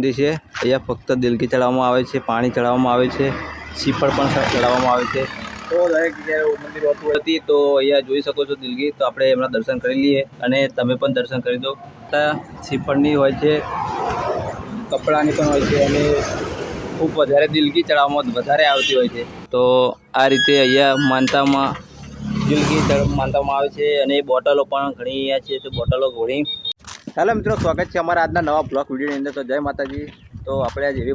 મંદિર છે. અહીંયા ફક્ત દિલગી ચડાવવામાં આવે છે, પાણી ચડાવવામાં આવે છે સીપડ પણ ચડાવવામાં આવે છે. તો દરેક જગ્યાએ મંદિર હોતું હતી તો અહીંયા જોઈ શકો છો દિલગી. તો આપણે એમના દર્શન કરી લઈએ અને તમે પણ દર્શન કરી દો. ત્યાં શ્રીફળની હોય છે, કપડાની પણ હોય છે અને ખૂબ વધારે દિલગી ચડાવવામાં વધારે આવતી હોય છે. તો આ રીતે અહીંયા માનતામાં દિલગી માનવામાં આવે છે અને બોટલો પણ ઘણી અહીંયા છે. તો બોટલો ઘણી ચાલો મિત્રો, સ્વાગત છે અમારા આજના નવા બ્લોક વિડીયોની અંદર. તો જય માતાજી. તો આપણે આ એવી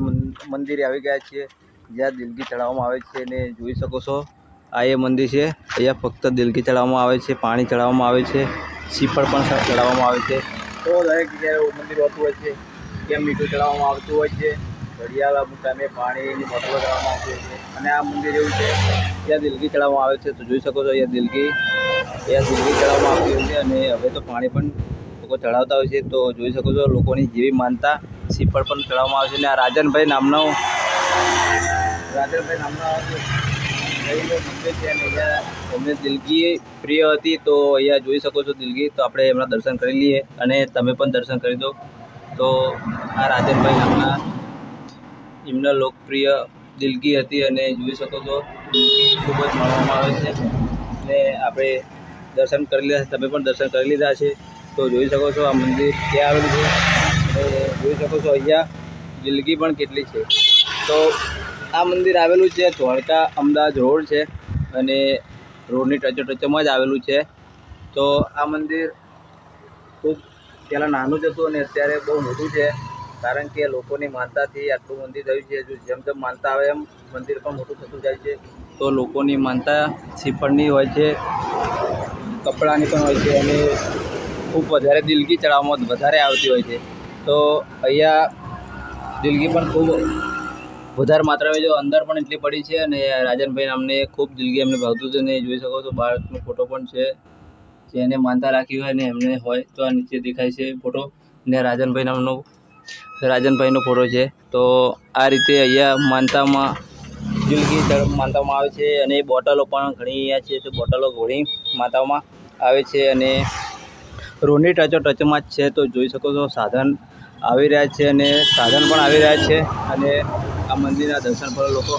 મંદિરે આવી ગયા છીએ, જ્યાં દિલગી ચડાવવામાં આવે છે અને જોઈ શકો છો. આ એ મંદિર છે. અહીંયા ફક્ત દિલગી ચડાવવામાં આવે છે, પાણી ચડાવવામાં આવે છે સીપડ પણ ચડાવવામાં આવે છે. તો દરેક જગ્યાએ મંદિર હોતું હોય છે, કેમ મીઠું ચડાવવામાં આવતું હોય છે ઘડિયાળ અમુક ટાઈમે પાણીની બોટલો ચડાવવામાં આવતી હોય છે. અને આ મંદિર એવું છે ત્યાં દિલગી ચડાવવામાં આવે છે. તો જોઈ શકો છો, અહીંયા દિલગી અહીંયા દિલગી ચડાવવામાં આવતી હોય છે અને હવે તો પાણી પણ લોકો ચડાવતા હોય છે, તો જોઈ શકો છો લોકોની જેવી માનતા શ્રીફળ પણ ચડાવવામાં આવે છે અને આ રાજનભાઈ નામનો રાજનભાઈ નામનો એમને દિલગી પ્રિય હતી, તો અહીંયા જોઈ શકો છો દિલગી તો આપણે એમના દર્શન કરી લઈએ અને તમે પણ દર્શન કરી દો. તો આ રાજનભાઈ નામના એમના લોકપ્રિય દિલગી હતી અને જોઈ શકો છો ખૂબ જ માનવામાં આવે છે. અને આપણે દર્શન કરી લીધા છે, તમે પણ દર્શન કરી લીધા છે. તો જોઈ શકો છો આ મંદિર ક્યાં આવેલું છે. જોઈ શકો છો અહીંયા જિંદગી પણ કેટલી છે. તો આ મંદિર આવેલું છે ધોળકા અમદાવાદ રોડ છે અને રોડની ટચો ટચોમાં જ આવેલું છે. તો આ મંદિર ખૂબ પહેલાં નાનું જ હતું અને અત્યારે બહુ મોટું છે. કારણ કે લોકોની માનતાથી આટલું મંદિર થયું છે. જો જેમ જેમ માનતા આવે એમ મંદિર પણ મોટું થતું જાય છે. તો લોકોની માનતા શ્રીફળની હોય છે. કપડાની પણ હોય છે અને ખૂબ વધારે દિલગી ચડાવવામાં વધારે આવતી હોય છે. તો અહીંયા દિલગી પણ ખૂબ વધારે માત્રામાં જો અંદર પણ એટલી પડી છે અને રાજનભાઈ નામને ખૂબ દિલગી એમને ભાવતું છે અને જોઈ શકો છો બાળકનો ફોટો પણ છે. જેને માનતા રાખી હોય ને એમને હોય તો આ નીચે દેખાય છે ફોટો ને રાજનભાઈ નામનો રાજનભાઈનો ફોટો છે. તો આ રીતે અહીંયા માનતામાં દિલગી ચડ- માનવામાં આવે છે અને બોટલો પણ ઘણી અહીંયા છે તો બોટલો ઘણી માતામાં આવે છે અને રોડની ટચો ટચમાં જ છે, તો જોઈ શકો છો સાધન આવી રહ્યા છે અને સાધન પણ આવી રહ્યા છે અને આ મંદિરના દર્શન પર લોકો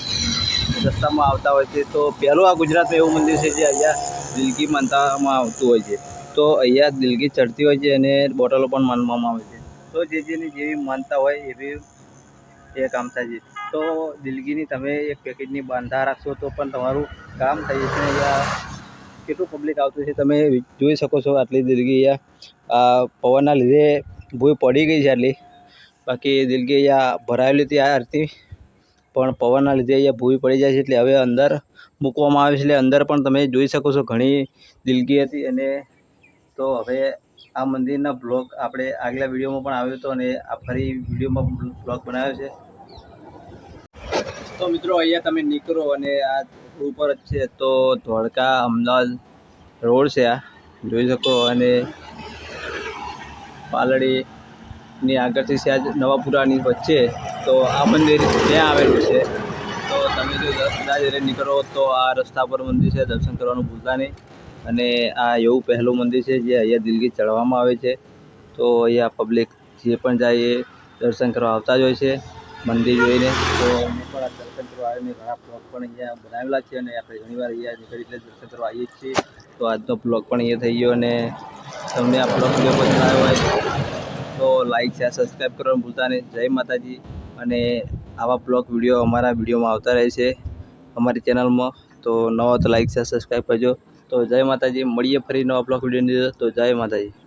રસ્તામાં આવતા હોય છે. તો પહેલું આ ગુજરાતમાં એવું મંદિર છે જે અહીંયા દિલગી માનતામાં આવતું હોય છે. તો અહીંયા દિલગી ચડતી હોય છે અને બોટલો પણ માનવામાં આવે છે. તો જે જેની જેવી માનતા હોય એવી એ કામ થાય છે. તો દિલગીની તમે એક પેકેજની બાંધા રાખશો તો પણ તમારું કામ થઈ જશે અહીંયા કેટલું પબ્લિક આવતું છે તમે જોઈ શકો છો આટલી દિલગી આ પવનના લીધે ભૂઈ પડી ગઈ છે આટલી. બાકી દિલગી અહીંયા ભરાયેલી હતી આ આરતી, પણ પવનના લીધે અહીંયા ભૂઈ પડી જાય છે એટલે હવે અંદર મૂકવામાં આવે છે એટલે અંદર પણ તમે જોઈ શકો છો ઘણી દિલગી હતી અને તો હવે આ મંદિરના બ્લોગ આપણે આગલા વિડીયોમાં પણ આવ્યો હતો અને આ ફરી વિડીયોમાં બ્લોગ બનાવ્યો છે. તો મિત્રો અહીંયા તમે નીકળો અને આ ઉપર જ છે તો ધોળકા અમદાવાદ રોડ છે આ. જોઈ શકો અને પાલડીની આગળથી છે આજ નવાપુરાની વચ્ચે. તો આ મંદિર ત્યાં આવેલું છે. તો તમે જો દસ એટલે નીકળો તો આ રસ્તા પર મંદિર છે, દર્શન કરવાનું ભૂલતા નહીં. અને આ એવું પહેલું મંદિર છે જે અહીંયા દિલગી ચડવામાં આવે છે. તો અહીંયા પબ્લિક જે પણ જાય એ દર્શન કરવા આવતા જ હોય છે. મંદિર જોઈને તો હું પણ કરવા ઘણા બ્લોગ પણ અહીંયા બનાવેલા છે અને આપણે ઘણીવાર અહીંયા નીકળી એટલે દર્શન કરવા આવીએ છીએ. તો આજનો બ્લોગ પણ અહીંયા થઈ ગયો અને તમને આ બ્લોગ જો પસંદ હોય તો લાઈક શેર સબસ્ક્રાઈબ કરવાનું ભૂલતા નહીં. જય માતાજી. અને આવા બ્લોગ વીડિયો અમારા વિડીયોમાં આવતા રહે છે અમારી ચેનલમાં તો નવા તો લાઈક શેર સબસ્ક્રાઈબ કરજો. તો જય માતાજી. મળીએ ફરી નવા બ્લોગ વિડીયોની તો જય માતાજી.